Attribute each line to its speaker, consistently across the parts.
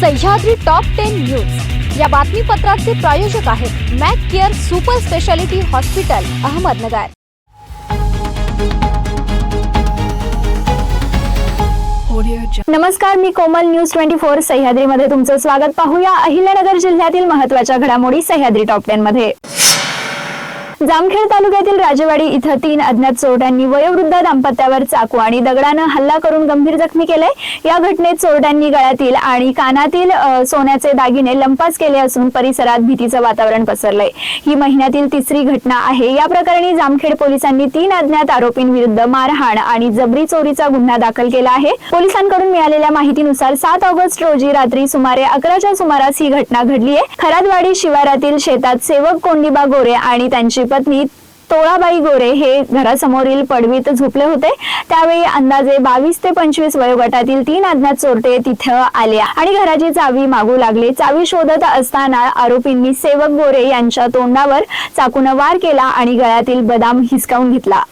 Speaker 1: Sahyadri top ten news या बातमीपत्राचे प्रायोजक आहेत Mac Care super speciality hospital Ahmednagar.
Speaker 2: नमस्कार मी कोमल न्यूज ट्वेंटी फोर सह्याद्रीमध्ये तुमचं स्वागत. पाहूया अहिल्यानगर जिल्ह्यातील महत्त्वाच्या घडामोडी सह्याद्री टॉप टेन मध्ये. जामखेड तालुक्यातील राजेवाडी इथं तीन अज्ञात चोरट्यांनी वयोवृद्ध दाम्पत्यावर चाकू आणि दगडानं हल्ला करून गंभीर जखमी केले या घटनेत चोरट्यांनी गळ्यातील आणि कानातील सोन्याचे दागिने लंपास केले असून परिसरात भीतीचं वातावरण पसरलंय. ही महिन्यातील तिसरी घटना आहे. या प्रकरणी जामखेड पोलिसांनी तीन अज्ञात आरोपींविरुद्ध मारहाण आणि जबरी चोरीचा गुन्हा दाखल केला आहे. पोलिसांकडून मिळालेल्या माहितीनुसार सात ऑगस्ट रोजी रात्री सुमारे अकराच्या सुमारास ही घटना घडली आहे खरादवाडी शिवारातील शेतात सेवक कोंडिबा गोरे आणि त्यांची पत्नी तोळाबाई गोरे हे घरासमोरील पडवीत झोपले होते. त्यावेळी अंदाजे बावीस ते पंचवीस वयोगटातील तीन अज्ञात चोरटे तिथं आले. आणि घराची चावी मागू लागले. चावी शोधत असताना आरोपींनी सेवक गोरे यांच्या तोंडावर चाकून वार केला आणि गळ्यातील बदाम हिसकावून घेतला.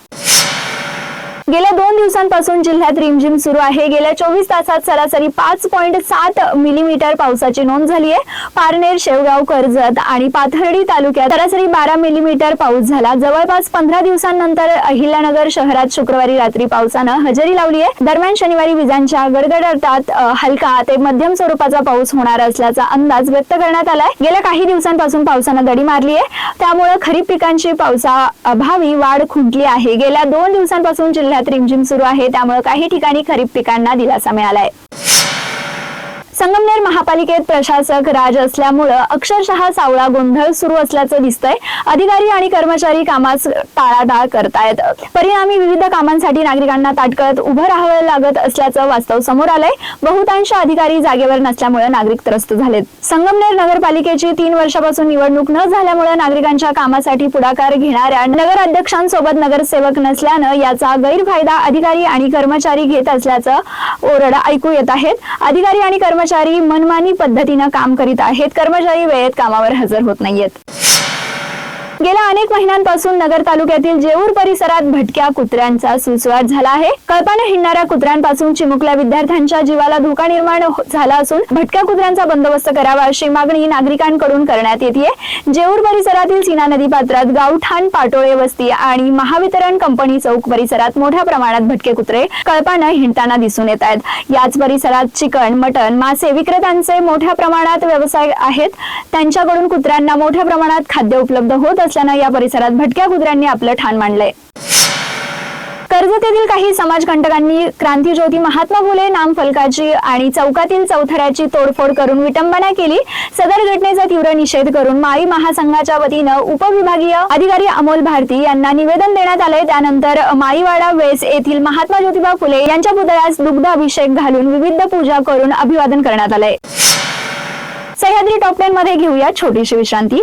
Speaker 2: गेल्या दोन दिवसांपासून जिल्ह्यात रिमझिम सुरू आहे. गेल्या चोवीस तासात सरासरी पाच पॉईंट सात मिलीमीटर पावसाची नोंद झाली आहे. पारनेर शेवगाव कर्जत आणि पाथर्डी तालुक्यात सरासरी बारा मिलीमीटर पाऊस झाला. जवळपास पंधरा दिवसांनंतर अहिल्यानगर शहरात शुक्रवारी रात्री पावसानं हजेरी लावली आहे. दरम्यान शनिवारी विजांच्या गडगडाटात हलका ते मध्यम स्वरूपाचा पाऊस होणार असल्याचा अंदाज व्यक्त करण्यात आलाय. गेल्या काही दिवसांपासून पावसानं दडी मारली आहे. त्यामुळे खरीप पिकांची पावसा अभावी वाढ खुंटली आहे. गेल्या दोन दिवसांपासून जिल्ह्यात रिमझिम सुरू आहे त्यामुळे काही ठिकाणी खरीप पिकांना दिलासा मिळालाय. संगमनेर महापालिकेत प्रशासक राज असल्यामुळं अक्षरशः सावळा गोंधळ सुरू असल्याचं दिसतंय. अधिकारी आणि कर्मचारी कामास टाळाटाळ करतायत. परिणामी विविध कामांसाठी नागरिकांना ताटकळत उभं राहावं लागत असल्याचं वास्तव समोर आलंय. बहुतांश अधिकारी जागेवर नसल्यामुळे नागरिक त्रस्त झालेत. संगमनेर नगरपालिकेची तीन वर्षापासून निवडणूक न झाल्यामुळे नागरिकांच्या कामासाठी पुढाकार घेणाऱ्या नगराध्यक्षांसोबत नगरसेवक नसल्यानं याचा गैरफायदा अधिकारी आणि कर्मचारी घेत असल्याचं ओरड ऐकू येत आहेत. अधिकारी आणि कर्मचारी कर्मचारी मनमानी पद्धतीनं काम करीत आहेत. कर्मचारी वेळेत कामावर हजर होत नाहीयेत. गेल्या अनेक महिन्यांपासून नगर तालुक्यातील जेऊर परिसरात भटक्या कुत्र्यांचा सुसवाट झाला आहे. कळपानं हिंडणाऱ्या कुत्र्यांपासून चिमुकल्या विद्यार्थ्यांच्या जीवाला धोका निर्माण हो- झाला असून भटक्या कुत्र्यांचा बंदोबस्त करावा अशी मागणी नागरिकांकडून करण्यात येते जेऊर परिसरातील सीना नदी पात्रात गावठाण पाटोळे वस्ती आणि महावितरण कंपनी चौक परिसरात मोठ्या प्रमाणात भटके कुत्रे कळपानं हिंडताना दिसून येत आहेत. याच परिसरात चिकन मटण मासे विक्रेत्यांचे मोठ्या प्रमाणात व्यवसाय आहेत. त्यांच्याकडून कुत्र्यांना मोठ्या प्रमाणात खाद्य उपलब्ध होत असल्यानं या परिसरात भटक्या कुत्र्यांनी आपलं ठाण मांडलंय. कर्जतेतील काही समाजकंटकांनी क्रांतीज्योती महात्मा फुले नामफलकाची आणि चौकातील चौथऱ्याची तोडफोड करून विटंबना केली. सदर घटनेचा तीव्र निषेध करून माळी महासंघाच्या वतीनं उपविभागीय अधिकारी अमोल भारती यांना निवेदन देण्यात आले त्यानंतर माळीवाडा वेस येथील महात्मा ज्योतिबा फुले यांच्या पुतळ्यास दुग्ध अभिषेक घालून विविध पूजा करून अभिवादन करण्यात आलंय. सह्याद्री टॉप टेन मध्ये घेऊया छोटीशी विश्रांती.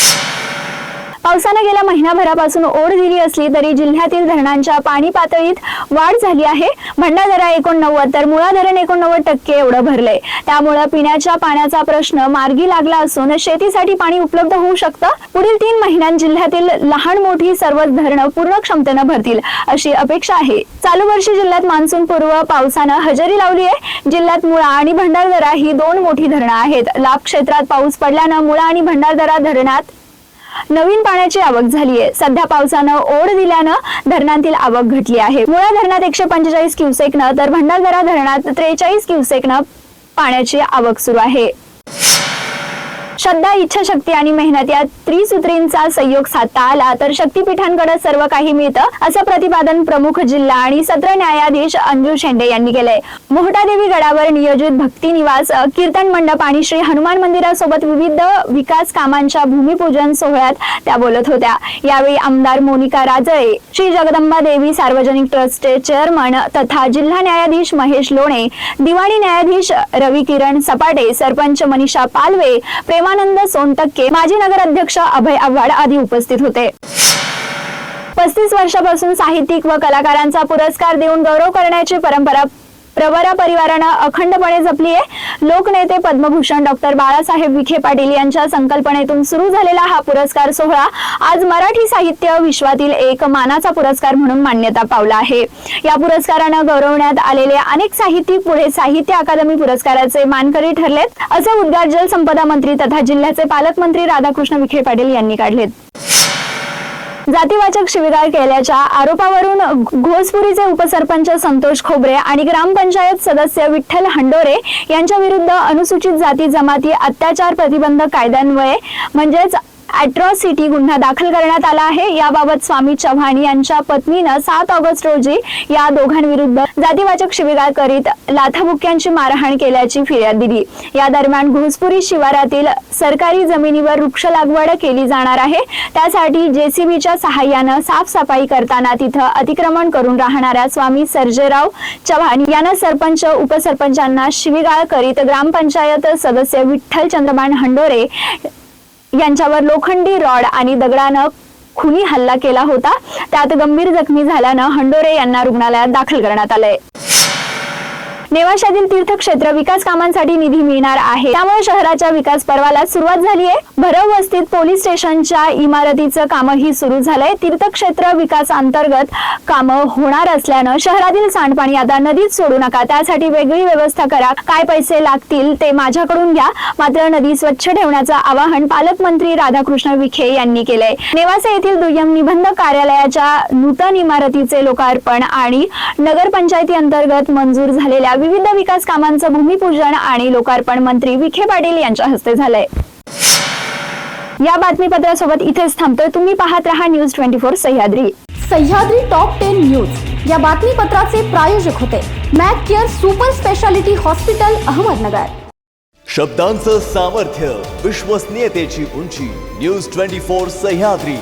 Speaker 2: पावसानं गेल्या महिनाभरापासून ओढ दिली असली तरी जिल्ह्यातील धरणांच्या पाणी पातळीत वाढ झाली आहे. भंडारदरा एकोणनव्वद तर मुळा धरण एकोणनव्वद टक्के एवढं भरलंय. त्यामुळे पिण्याच्या पाण्याचा प्रश्न मार्गी लागला असून शेतीसाठी पाणी उपलब्ध होऊ शकतं. पुढील तीन महिन्यात जिल्ह्यातील लहान मोठी सर्व धरणं पूर्ण क्षमतेनं भरतील अशी अपेक्षा आहे. चालू वर्षी जिल्ह्यात मान्सून पूर्व पावसानं हजेरी लावली आहे. जिल्ह्यात मुळा आणि भंडारदरा ही दोन मोठी धरणं आहेत. लाभ क्षेत्रात पाऊस पडल्यानं मुळा आणि भंडारदरा धरणात नवीन पाण्याची आवक झाली आहे. सध्या पावसानं ओढ दिल्यानं धरणांतील आवक घटली आहे. मुळा धरणात एकशे पंचेचाळीस क्युसेकनं तर भंडारदरा धरणात त्रेचाळीस क्युसेकनं पाण्याची आवक सुरू आहे. श्रद्धा इच्छाशक्ती आणि मेहनत या त्रिसूत्रींचा संयोग साधता आला तर शक्तीपीठांकडे सर्व काही मिळतं असं प्रतिपादन प्रमुख जिल्हा आणि सत्र न्यायाधीश अंजू शेंडे यांनी केलंय. मोहटादेवी गडावर नियोजित भक्ती निवास कीर्तन मंडप आणि श्री हनुमान मंदिरासोबत विविध विकास कामांच्या भूमिपूजन सोहळ्यात त्या बोलत होत्या. यावेळी आमदार मोनिका राजळे श्री जगदंबा देवी सार्वजनिक ट्रस्टचे चेअरमन तथा जिल्हा न्यायाधीश महेश लोणे दिवाणी न्यायाधीश रवी किरण सपाटे सरपंच मनीषा पालवे प्रेमानंद सोनटक्के माजी नगराध्यक्ष अभय आव्हाड आदी उपस्थित होते. पस्तीस वर्षापासून साहित्यिक व कलाकारांचा पुरस्कार देऊन गौरव करण्याची परंपरा प्रवरा परिवारानं अखंडपणे जपली आहे लोकनेते पद्मभूषण डॉक्टर बाळासाहेब विखे पाटील यांच्या संकल्पनेतून सुरू झालेला हा पुरस्कार सोहळा आज मराठी साहित्य विश्वातील एक मानाचा पुरस्कार म्हणून मान्यता पावला आहे. या पुरस्कारानं गौरवण्यात आलेले अनेक साहित्यिक पुढे साहित्य अकादमी पुरस्काराचे मानकरी ठरलेत असे उद्गार जलसंपदा मंत्री तथा जिल्ह्याचे पालकमंत्री राधाकृष्ण विखे पाटील यांनी काढलेत. जातीवाचक शिवीगाळ केल्याच्या आरोपावरून घोसपुरीचे उपसरपंच संतोष खोबरे आणि ग्रामपंचायत सदस्य विठ्ठल हंडोरे यांच्या विरुद्ध अनुसूचित जाती जमाती अत्याचार प्रतिबंध कायद्यान्वये म्हणजेच अॅट्रॉसिटी गुन्हा दाखल करण्यात आला आहे. याबाबत स्वामी चव्हाण यांच्या पत्नीनं सात ऑगस्ट रोजी या दोघांविरुद्ध जातीवाचक शिवीगाळ करीत लाथाबुक्यांची मारहाण केल्याची फिर्याद दिली. या दरम्यान घोसपुरी शिवारातील सरकारी जमिनीवर वृक्ष लागवड केली जाणार आहे. त्यासाठी जेसीबीच्या सहाय्यानं साफसफाई करताना तिथं अतिक्रमण करून राहणाऱ्या स्वामी सर्जेराव चव्हाण यांना सरपंच उपसरपंचांना शिवीगाळ करीत ग्रामपंचायत सदस्य विठ्ठल चंद्रबाण हंडोरे यांच्यावर लोखंडी रॉड आणि दगडानं खुनी हल्ला केला होता. त्यात गंभीर जखमी झाल्यानं हंडोरे यांना रुग्णालयात दाखल करण्यात आलंय. नेवाशातील तीर्थक्षेत्र विकास कामांसाठी निधी मिळणार आहे. त्यामुळे शहराच्या विकास पर्वाला सुरुवात झाली आहे. भरव वस्तीत पोलीस स्टेशनच्या इमारतीचं कामही सुरू झालंय. तीर्थक्षेत्र विकास अंतर्गत कामं होणार असल्यानं शहरातील सांडपाणी आता नदीत सोडू नका. त्यासाठी वेगळी व्यवस्था करा. काय पैसे लागतील ते माझ्याकडून घ्या. मात्र नदी स्वच्छ ठेवण्याचं आवाहन पालकमंत्री राधाकृष्ण विखे यांनी केलंय. नेवासा येथील दुय्यम निबंधक कार्यालयाच्या नूतन इमारतीचे लोकार्पण आणि नगरपंचायती अंतर्गत मंजूर झालेल्या विविध विकास कामांचं भूमिपूजन आणि लोकार्पण मंत्री विखे पाटील यांच्या हस्ते झालंय. या बातमीपत्रासोबत इथेच थांबतोय. तुम्ही पाहत रहा news twenty four Sahyadri.
Speaker 1: Sahyadri top ten news. या बातमीपत्राचे प्रायोजक होते Mac Care super speciality hospital Ahmednagar.
Speaker 3: शब्दांचं सामर्थ्य विश्वसनीयतेची उंची न्यूज ट्वेंटी फोर सह्याद्री.